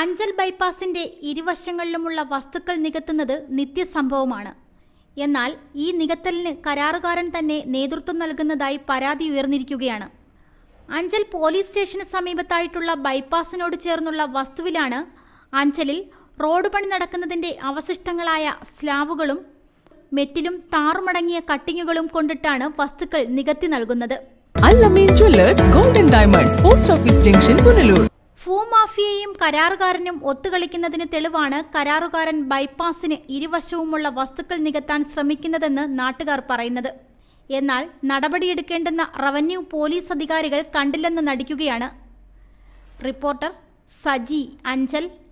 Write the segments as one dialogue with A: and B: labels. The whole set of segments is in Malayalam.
A: അഞ്ചൽ ബൈപ്പാസിന്റെ ഇരുവശങ്ങളിലുമുള്ള വസ്തുക്കൾ നികത്തുന്നത് നിത്യസംഭവമാണ്. എന്നാൽ ഈ നികത്തലിന് കരാറുകാരൻ തന്നെ നേതൃത്വം നൽകുന്നതായി പരാതി ഉയർന്നിരിക്കുകയാണ്. അഞ്ചൽ പോലീസ് സ്റ്റേഷന് സമീപത്തായിട്ടുള്ള ബൈപ്പാസിനോട് ചേർന്നുള്ള വസ്തുവിലാണ് അഞ്ചലിൽ റോഡ് പണി നടക്കുന്നതിന്റെ അവശിഷ്ടങ്ങളായ സ്ലാബുകളും മെറ്റിലും താറുമടങ്ങിയ കട്ടിങ്ങുകളും കൊണ്ടിട്ടാണ് വസ്തുക്കൾ നികത്തി നൽകുന്നത്.
B: Jewellers golden diamonds post office junction Punalur.
A: ഭൂമാഫിയയും കരാറുകാരനും ഒത്തുകളിക്കുന്നതിന് തെളിവാണ് കരാറുകാരൻ ബൈപ്പാസിന് ഇരുവശവുമുള്ള വസ്തുക്കൾ നികത്താൻ ശ്രമിക്കുന്നതെന്ന് നാട്ടുകാർ പറയുന്നത്. എന്നാൽ നടപടിയെടുക്കേണ്ടുന്ന റവന്യൂ പോലീസ് അധികാരികൾ കണ്ടില്ലെന്ന് നടിക്കുകയാണ്. റിപ്പോർട്ടർ സജി അഞ്ചൽ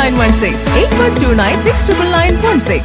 B: 916 8129 69916.